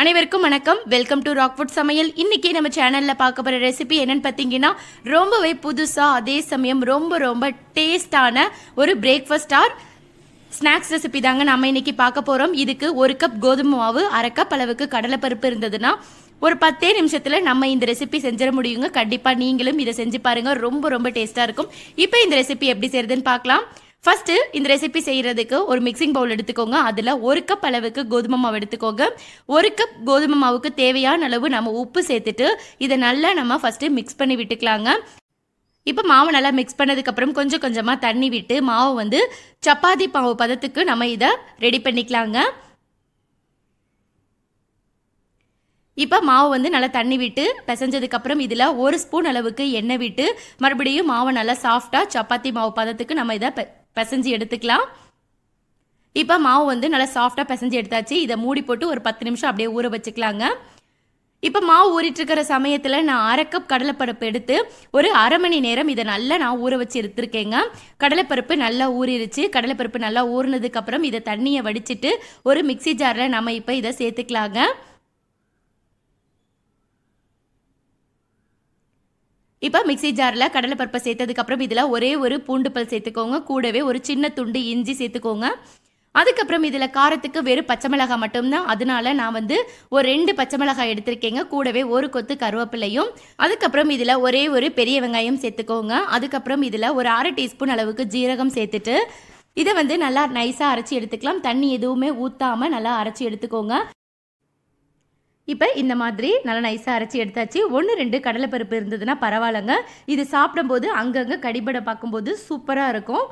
அனைவருக்கும் வணக்கம். Welcome to Rockwood சமையல். இன்னைக்கு நம்ம சேனல்ல பார்க்க போற ரெசிபி என்னன்னு பார்த்தீங்கன்னா ரொம்பவே புதுசா அதே சமயம் ரொம்ப ரொம்ப டேஸ்டான ஒரு பிரேக்ஃபாஸ்ட் ஆர் ஸ்நாக்ஸ் ரெசிபி தாங்க நம்ம இன்னைக்கு பார்க்க போறோம். இதுக்கு ஒரு கப் கோதுமை மாவு அரை கப் அளவுக்கு கடலைப்பருப்பு இருந்ததுன்னா ஒரு பத்தே நிமிஷத்தில் நம்ம இந்த ரெசிபி செஞ்சிட முடியுங்க. கண்டிப்பாக நீங்களும் இதை செஞ்சு பாருங்கள் ரொம்ப ரொம்ப டேஸ்ட்டாக இருக்கும். இப்போ இந்த ரெசிபி எப்படி செய்யுதுன்னு பார்க்கலாம். ஃபஸ்ட்டு இந்த ரெசிபி செய்கிறதுக்கு ஒரு மிக்சிங் பவுல் எடுத்துக்கோங்க. அதில் ஒரு கப் அளவுக்கு கோதுமை மாவு எடுத்துக்கோங்க. ஒரு கப் கோதுமை மாவுக்கு தேவையான அளவு நம்ம உப்பு சேர்த்துட்டு இதை நல்லா நம்ம ஃபஸ்ட்டு மிக்ஸ் பண்ணி விட்டுக்கலாங்க. இப்போ மாவு நல்லா மிக்ஸ் பண்ணதுக்கப்புறம் கொஞ்சம் கொஞ்சமாக தண்ணி விட்டு மாவு வந்து சப்பாத்தி மாவு பதத்துக்கு நம்ம இதை ரெடி பண்ணிக்கலாங்க. இப்போ மாவு வந்து நல்லா தண்ணி விட்டு பிசைஞ்சதுக்கப்புறம் இதில் ஒரு ஸ்பூன் அளவுக்கு எண்ணெய் விட்டு மறுபடியும் மாவை நல்லா சாஃப்டாக சப்பாத்தி மாவு பதத்துக்கு நம்ம இதை பிசைஞ்சு எடுத்துக்கலாம். இப்போ மாவு வந்து நல்லா சாஃப்டாக பிசைஞ்சு எடுத்தாச்சு. இதை மூடி போட்டு ஒரு பத்து நிமிஷம் அப்படியே ஊற வச்சுக்கலாங்க. இப்போ மாவு ஊறிட்டுருக்கிற சமயத்தில் நான் அரை கப் கடலைப்பருப்பு எடுத்து ஒரு அரை மணி நேரம் இதை நல்லா நான் ஊற வச்சு எடுத்திருக்கேங்க. கடலைப்பருப்பு நல்லா ஊறிடுச்சு கடலைப்பருப்பு நல்லா ஊறினதுக்கப்புறம் இதை தண்ணியை வடிச்சிட்டு ஒரு மிக்ஸி ஜாரில் நம்ம இப்போ இதை சேர்த்துக்கலாங்க. இப்போ மிக்ஸி ஜாரில் கடலைப்பருப்பை சேர்த்ததுக்கப்புறம் இதில் ஒரே ஒரு பூண்டு பல் சேர்த்துக்கோங்க. கூடவே ஒரு சின்ன துண்டு இஞ்சி சேர்த்துக்கோங்க. அதுக்கப்புறம் இதில் காரத்துக்கு வெறும் பச்சை மிளகாய் மட்டும்தான். அதனால நான் வந்து ஒரு ரெண்டு பச்சை மிளகாய் எடுத்திருக்கேங்க. கூடவே ஒரு கொத்து கருவேப்பிலையும். அதுக்கப்புறம் இதில் ஒரே ஒரு பெரிய வெங்காயம் சேர்த்துக்கோங்க. அதுக்கப்புறம் இதில் ஒரு அரை டீஸ்பூன் அளவுக்கு ஜீரகம் சேர்த்துட்டு இதை வந்து நல்லா நைஸாக அரைச்சி எடுத்துக்கலாம். தண்ணி எதுவுமே ஊற்றாமல் நல்லா அரைச்சி எடுத்துக்கோங்க. இப்போ இந்த மாதிரி நல்லா நைஸாக அரைச்சி எடுத்தாச்சு. ஒன்று ரெண்டு கடலைப்பருப்பு இருந்ததுன்னா பரவாயில்லைங்க. இது சாப்பிடும்போது அங்கங்கே கடிபட பார்க்கும்போது சூப்பராக இருக்கும்.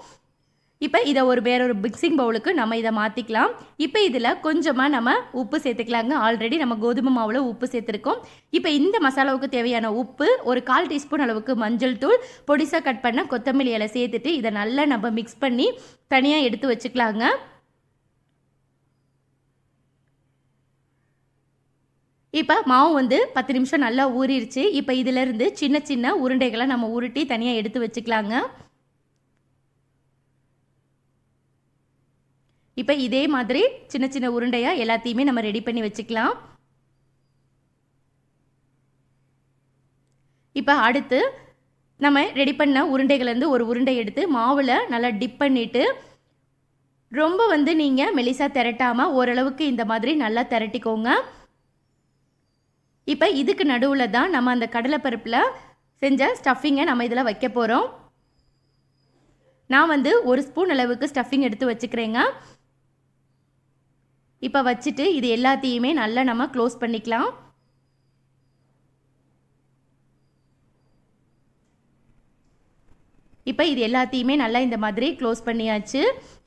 இப்போ இதை ஒரு வேற ஒரு மிக்சிங் பவுலுக்கு நம்ம இதை மாற்றிக்கலாம் இப்போ இதில் கொஞ்சமாக நம்ம உப்பு சேர்த்துக்கலாங்க. ஆல்ரெடி நம்ம கோதுமை மாவில் உப்பு சேர்த்துருக்கோம். இப்போ இந்த மசாலாவுக்கு தேவையான உப்பு ஒரு கால் டீஸ்பூன் அளவுக்கு மஞ்சள் தூள் பொடிசாக கட் பண்ண கொத்தமல்லி இலை சேர்த்துட்டு இதை நல்லா நம்ம மிக்ஸ் பண்ணி தனியாக எடுத்து வச்சுக்கலாங்க. இப்போ மாவு வந்து பத்து நிமிஷம் நல்லா ஊறிடுச்சு இப்போ இதிலிருந்து சின்ன சின்ன உருண்டைகளை நம்ம உருட்டி தனியாக எடுத்து வச்சுக்கலாங்க. இப்போ இதே மாதிரி சின்ன சின்ன உருண்டையாக எல்லாத்தையுமே நம்ம ரெடி பண்ணி வச்சுக்கலாம். இப்போ அடுத்து நம்ம ரெடி பண்ண உருண்டைகள்லேருந்து ஒரு உருண்டை எடுத்து மாவில் நல்லா டிப் பண்ணிவிட்டு ரொம்ப வந்து நீங்கள் மெலிசாக திரட்டாமல் ஓரளவுக்கு இந்த மாதிரி நல்லா திரட்டிக்கோங்க. இப்போ இதுக்கு நடுவில் தான் நம்ம அந்த கடலைப்பருப்பில் செஞ்ச ஸ்டஃபிங்கை நம்ம இதில் வைக்க போகிறோம் நான் வந்து ஒரு ஸ்பூன் அளவுக்கு ஸ்டஃபிங் எடுத்து வச்சுக்கிறேங்க. இப்போ வச்சுட்டு இது எல்லாத்தையுமே நல்லா நம்ம க்ளோஸ் பண்ணிக்கலாம். இப்போ இது எல்லாத்தையுமே நல்லா இந்த மாதிரி க்ளோஸ் பண்ணியாச்சு.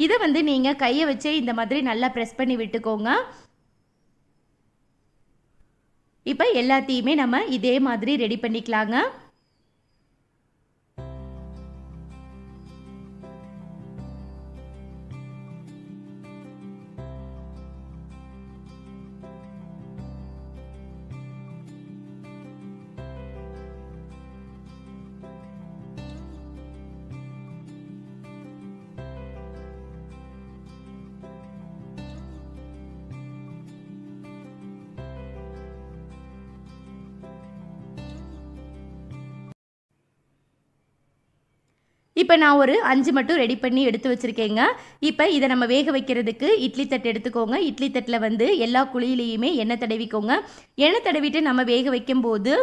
இதை வந்து நீங்கள் கையை வச்சே இந்த மாதிரி நல்லா ப்ரெஸ் பண்ணி விட்டுக்கோங்க. இப்போ எல்லாத்தையுமே நம்ம இதே மாதிரி ரெடி பண்ணிக்கலாங்க. இப்போ நான் ஒரு அஞ்சு மட்டும் ரெடி பண்ணி எடுத்து வச்சுருக்கேங்க. இப்போ இதை நம்ம வேக வைக்கிறதுக்கு இட்லி தட்டு எடுத்துக்கோங்க. இட்லி தட்டில் வந்து எல்லா குழியிலையுமே எண்ணெய் தடவிக்கோங்க. எண்ணெய் தடவிட்டு நம்ம வேக வைக்கும்போது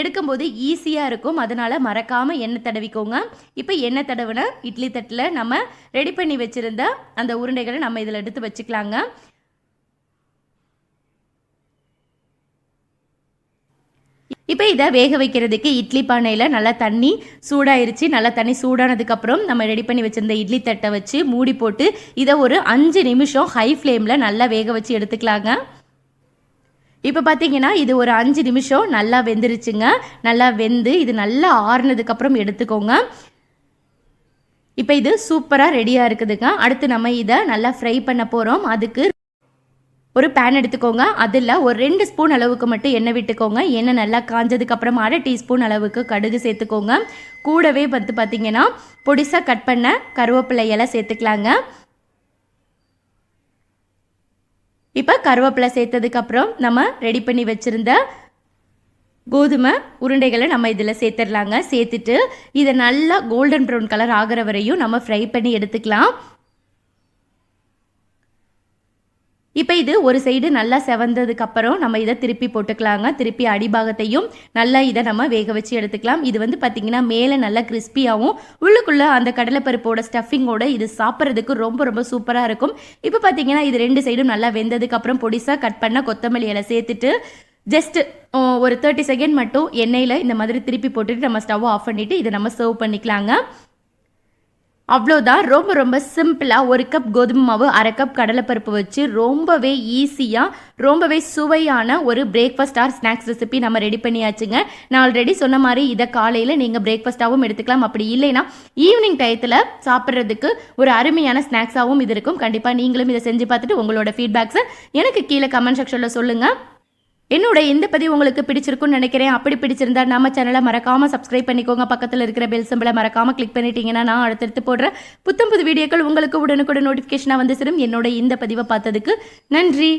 எடுக்கும்போது ஈஸியாக இருக்கும். அதனால் மறக்காமல் எண்ணெய் தடவிக்கோங்க. இப்போ எண்ணெய் தடவின இட்லி தட்டில் நம்ம ரெடி பண்ணி வச்சுருந்த அந்த உருண்டைகளை நம்ம இதில் எடுத்து வச்சுக்கலாங்க. இப்போ இதை வேக வைக்கிறதுக்கு இட்லி பானையில் நல்லா தண்ணி சூடாயிருச்சு. நல்லா தண்ணி சூடானதுக்கப்புறம் நம்ம ரெடி பண்ணி வச்சுருந்த இட்லி தட்டை வச்சு மூடி போட்டு இதை ஒரு அஞ்சு நிமிஷம் ஹை ஃப்ளேமில் நல்லா வேக வச்சு எடுத்துக்கலாங்க. இப்போ பார்த்தீங்கன்னா இது ஒரு அஞ்சு நிமிஷம் நல்லா வெந்துருச்சுங்க. நல்லா வெந்து இது நல்லா ஆறுனதுக்கப்புறம் எடுத்துக்கோங்க. இப்போ இது சூப்பராக ரெடியாக இருக்குதுங்க. அடுத்து நம்ம இதை நல்லா ஃப்ரை பண்ண போகிறோம் அதுக்கு ஒரு பேன் எடுத்துக்கோங்க. அதில் ஒரு ரெண்டு ஸ்பூன் அளவுக்கு மட்டும் எண்ணெய் விட்டுக்கோங்க. எண்ணெய் நல்லா காஞ்சதுக்கு அப்புறம் அரை டீஸ்பூன் அளவுக்கு கடுகு சேர்த்துக்கோங்க. கூடவே வந்து பார்த்தீங்கன்னா பொடிசாக கட் பண்ண கருவேப்பிலை இலை சேர்த்துக்கலாங்க. இப்போ கருவேப்பிலை சேர்த்ததுக்கப்புறம் நம்ம ரெடி பண்ணி வச்சுருந்த கோதுமை உருண்டைகளை நம்ம இதில் சேர்த்துடலாங்க. சேர்த்துட்டு இதை நல்லா கோல்டன் ப்ரௌன் கலர் ஆகிற வரையும் நம்ம ஃப்ரை பண்ணி எடுத்துக்கலாம். இப்போ இது ஒரு சைடு நல்லா செவந்ததுக்கப்புறம் நம்ம இதை திருப்பி போட்டுக்கலாங்க. திருப்பி அடிபாகத்தையும் நல்லா இதை நம்ம வேக வச்சு எடுத்துக்கலாம். இது வந்து பார்த்திங்கன்னா மேலே நல்லா கிறிஸ்பியாகவும் உள்ளுக்குள்ளே அந்த கடலைப்பருப்போட ஸ்டஃபிங்கோட இது சாப்பிட்றதுக்கு ரொம்ப ரொம்ப சூப்பராக இருக்கும். இப்போ பார்த்தீங்கன்னா இது ரெண்டு சைடும் நல்லா வெந்ததுக்கப்புறம் பொடிசாக கட் பண்ண கொத்தமல்லி இலை சேர்த்துட்டு ஜஸ்ட்டு ஒரு தேர்ட்டி செகண்ட் மட்டும் எண்ணெயில் இந்த மாதிரி திருப்பி போட்டுட்டு நம்ம ஸ்டவ் ஆஃப் பண்ணிவிட்டு இதை நம்ம சர்வ் பண்ணிக்கலாங்க. அவ்வளோதான். ரொம்ப ரொம்ப சிம்பிளாக ஒரு கப் கோதுமை மாவு அரை கப் கடலைப்பருப்பு வச்சு ரொம்பவே ஈஸியாக ரொம்பவே சுவையான ஒரு பிரேக்ஃபாஸ்ட் ஆர் ஸ்நாக்ஸ் ரெசிபி நம்ம ரெடி பண்ணியாச்சுங்க. நான் ஆல்ரெடி சொன்ன மாதிரி இதை காலையில் நீங்கள் பிரேக்ஃபாஸ்ட்டாகவும் எடுத்துக்கலாம். அப்படி இல்லைன்னா ஈவினிங் டயத்தில் சாப்பிட்றதுக்கு ஒரு அருமையான ஸ்நாக்ஸாகவும் இது இருக்கும். கண்டிப்பாக நீங்களும் இதை செஞ்சு பார்த்துட்டு உங்களோட ஃபீட்பேக்ஸை எனக்கு கீழே கமெண்ட் செக்ஷனில் சொல்லுங்கள் என்னோட இந்த பதிவு உங்களுக்கு பிடிச்சிருக்கும்னு நினைக்கிறேன். அப்படி பிடிச்சிருந்தா நம்ம சேனலை மறக்காம சப்ஸ்கிரைப் பண்ணிக்கோங்க. பக்கத்தில் இருக்கிற பெல் சிம்பிளை மறக்காம கிளிக் பண்ணிட்டீங்கன்னா நான் அடுத்தடுத்து போடுற புத்தம் புது வீடியோக்கள் உங்களுக்கு உடனுக்குடன் நோட்டிஃபிகேஷனாக வந்து சேரும். என்னோட இந்த பதிவை பார்த்ததுக்கு நன்றி.